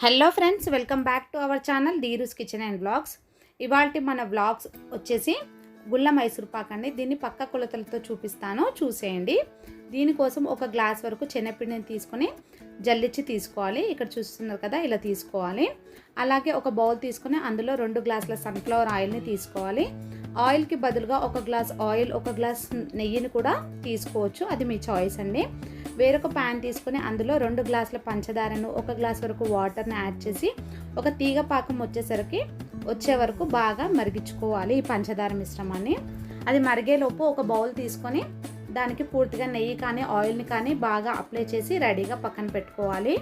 Hello friends welcome back to our channel డీరూస్ kitchen and blogs ఇవాళ మన blogs వచ్చేసి గుల్ల మైసూర్ పాక్ అండి. దీన్ని పక్క కొలతలతో చూపిస్తాను. చూసేయండి. దీనికోసం ఒక గ్లాస్ వరకు చిన్నపిండిని తీసుకొని జల్లిచ్చి తీసుకోవాలి. ఇక్కడ చూస్తున్నారు కదా ఇలా తీసుకోవాలి. అలాగే ఒక బౌల్ తీసుకొని అందులో రెండు గ్లాసుల సన్ఫ్లవర్ ఆయిల్ని తీసుకోవాలి. ఆయిల్కి బదులుగా ఒక గ్లాస్ ఆయిల్ ఒక గ్లాస్ నెయ్యిని కూడా తీసుకోవచ్చు. అది మీ చాయిస్ అండి. వేరొక ప్యాన్ తీసుకొని అందులో రెండు గ్లాసుల పంచదారను ఒక గ్లాస్ వరకు వాటర్ని యాడ్ చేసి ఒక తీగ పాకం వచ్చేసరికి వచ్చే వరకు బాగా మరిగించుకోవాలి ఈ పంచదార మిశ్రమాన్ని. అది మరిగేలోపు ఒక బౌల్ తీసుకొని దానికి పూర్తిగా నెయ్యి కానీ ఆయిల్ని కానీ బాగా అప్లై చేసి రెడీగా పక్కన పెట్టుకోవాలి.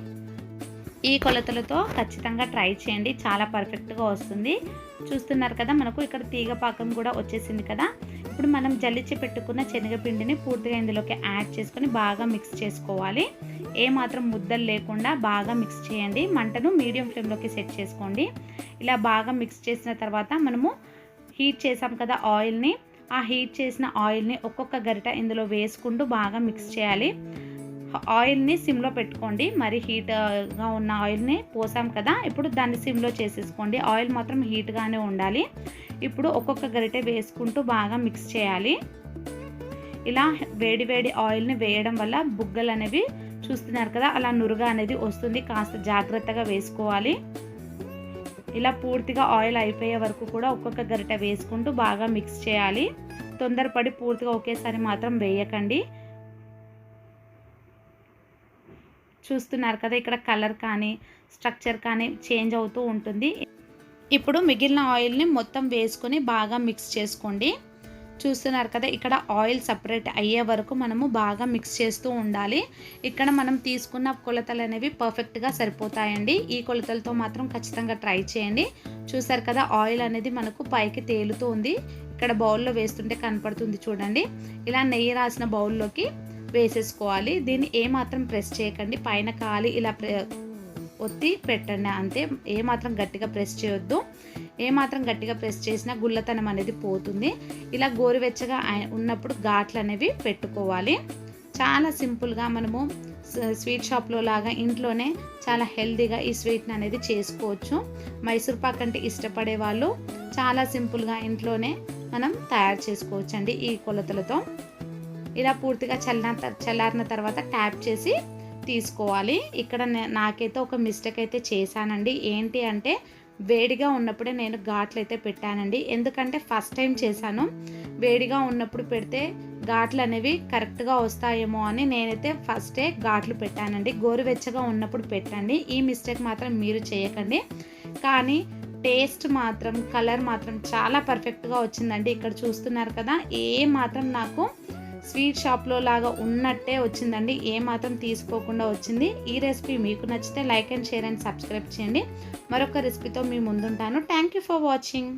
ఈ కొలతలతో ఖచ్చితంగా ట్రై చేయండి. చాలా పర్ఫెక్ట్గా వస్తుంది. చూస్తున్నారు కదా మనకు ఇక్కడ తీగ పాకం కూడా వచ్చేసింది కదా. ఇప్పుడు మనం జల్లిచ్చి పెట్టుకున్న శనగపిండిని పూర్తిగా ఇందులోకి యాడ్ చేసుకొని బాగా మిక్స్ చేసుకోవాలి. ఏ మాత్రం ముద్దలు లేకుండా బాగా మిక్స్ చేయండి. మంటను మీడియం ఫ్లేమ్లోకి సెట్ చేసుకోండి. ఇలా బాగా మిక్స్ చేసిన తర్వాత మనము హీట్ చేసాం కదా ఆయిల్ని. ఆ హీట్ చేసిన ఆయిల్ని ఒక్కొక్క గరిట ఇందులో వేసుకుంటూ బాగా మిక్స్ చేయాలి. ఆయిల్ని సిమ్లో పెట్టుకోండి. మరి హీట్గా ఉన్న ఆయిల్ని పోసాం కదా. ఇప్పుడు దాన్ని సిమ్లో చేసేసుకోండి. ఆయిల్ మాత్రం హీట్గానే ఉండాలి. ఇప్పుడు ఒక్కొక్క గరిటె వేసుకుంటూ బాగా మిక్స్ చేయాలి. ఇలా వేడి వేడి ఆయిల్ని వేయడం వల్ల బుగ్గలు అనేవి చూస్తున్నారు కదా అలా నురుగా అనేది వస్తుంది. కాస్త జాగ్రత్తగా వేసుకోవాలి. ఇలా పూర్తిగా ఆయిల్ అయిపోయే వరకు కూడా ఒక్కొక్క గరిటె వేసుకుంటూ బాగా మిక్స్ చేయాలి. తొందరపడి పూర్తిగా ఒకేసారి మాత్రం వేయకండి. చూస్తున్నారు కదా ఇక్కడ కలర్ కానీ స్ట్రక్చర్ కానీ చేంజ్ అవుతూ ఉంటుంది. ఇప్పుడు మిగిలిన ఆయిల్ని మొత్తం వేసుకొని బాగా మిక్స్ చేసుకోండి. చూస్తున్నారు కదా ఇక్కడ ఆయిల్ సపరేట్ అయ్యే వరకు మనము బాగా మిక్స్ చేస్తూ ఉండాలి. ఇక్కడ మనం తీసుకున్న కొలతలు అనేవి పర్ఫెక్ట్గా సరిపోతాయండి. ఈ కొలతలతో మాత్రం ఖచ్చితంగా ట్రై చేయండి. చూసారు కదా ఆయిల్ అనేది మనకు పైకి తేలుతూ ఉంది. ఇక్కడ బౌల్లో వేస్తుంటే కనపడుతుంది చూడండి. ఇలా నెయ్యి రాసిన బౌల్లోకి వేసేసుకోవాలి. దీన్ని ఏమాత్రం ప్రెస్ చేయకండి. పైన కాలి ఇలా ఒత్తి పెట్టండి అంతే. ఏమాత్రం గట్టిగా ప్రెస్ చేయొద్దు. ఏమాత్రం గట్టిగా ప్రెస్ చేసినా గుల్లతనం అనేది పోతుంది. ఇలా గోరువెచ్చగా ఉన్నప్పుడు ఘాట్లు అనేవి పెట్టుకోవాలి. చాలా సింపుల్గా మనము స్వీట్ షాప్లో లాగా ఇంట్లోనే చాలా హెల్దీగా ఈ స్వీట్ని అనేది చేసుకోవచ్చు. మైసూర్ పాక్ అంటే ఇష్టపడే వాళ్ళు చాలా సింపుల్గా ఇంట్లోనే మనం తయారు చేసుకోవచ్చండి ఈ కొలతలతో. ఇలా పూర్తిగా చల్లారిన చల్లారిన తర్వాత ట్యాప్ చేసి తీసుకోవాలి. ఇక్కడ నాకైతే ఒక మిస్టేక్ అయితే చేశానండి. ఏంటి అంటే వేడిగా ఉన్నప్పుడే నేను ఘాట్లు అయితే పెట్టానండి. ఎందుకంటే ఫస్ట్ టైం చేశాను. వేడిగా ఉన్నప్పుడు పెడితే ఘాట్లు అనేవి కరెక్ట్గా వస్తాయేమో అని నేనైతే ఫస్టే ఘాట్లు పెట్టానండి. గోరువెచ్చగా ఉన్నప్పుడు పెట్టండి. ఈ మిస్టేక్ మాత్రం మీరు చేయకండి. కానీ టేస్ట్ మాత్రం కలర్ మాత్రం చాలా పర్ఫెక్ట్గా వచ్చిందండి. ఇక్కడ చూస్తున్నారు కదా ఏ మాత్రం నాకు స్వీట్ షాప్లో లాగా ఉన్నట్టే వచ్చిందండి. ఏమాత్రం తీసుకోకుండా వచ్చింది. ఈ రెసిపీ మీకు నచ్చితే like and share and subscribe చేయండి. మరొక రెసిపీతో మీ ముందుంటాను. Thank you for watching.